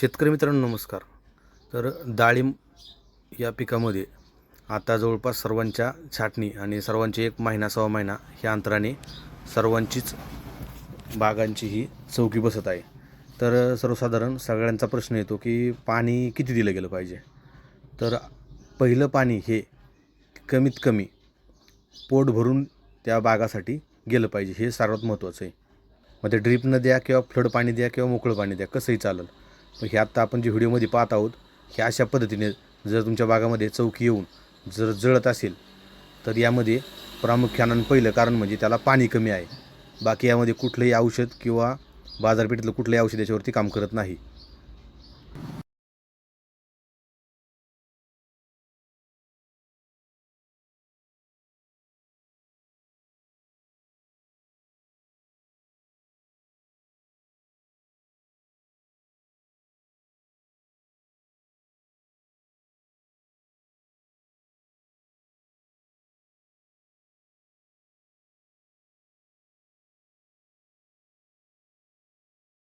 शेतकरी मित्रांनो नमस्कार. तर डाळिंब या पिकामध्ये आता जवळपास सर्वांच्या छाटणी आणि सर्वांची एक महिना सव्वा महिना ह्या अंतराने सर्वांचीच बागांची ही चौकी बसत आहे. तर सर्वसाधारण सगळ्यांचा प्रश्न येतो की पाणी किती दिलं गेलं पाहिजे? तर पहिलं पाणी हे कमीत कमी पोट भरून त्या बागासाठी गेलं पाहिजे हे सर्वात महत्त्वाचं आहे. मग ते ड्रीपनं द्या किंवा फ्लड पाणी द्या किंवा मोकळं पाणी द्या कसंही चालेल. पण हे आत्ता आपण जे व्हिडिओमध्ये पाहत आहोत हे अशा पद्धतीने जर तुमच्या बागामध्ये चौकी येऊन जर जळत असेल तर यामध्ये प्रामुख्यानं पहिलं कारण म्हणजे त्याला पाणी कमी आहे. बाकी यामध्ये कुठलंही औषध किंवा बाजारपेठेतलं कुठलंही औषध याच्यावरती काम करत नाही.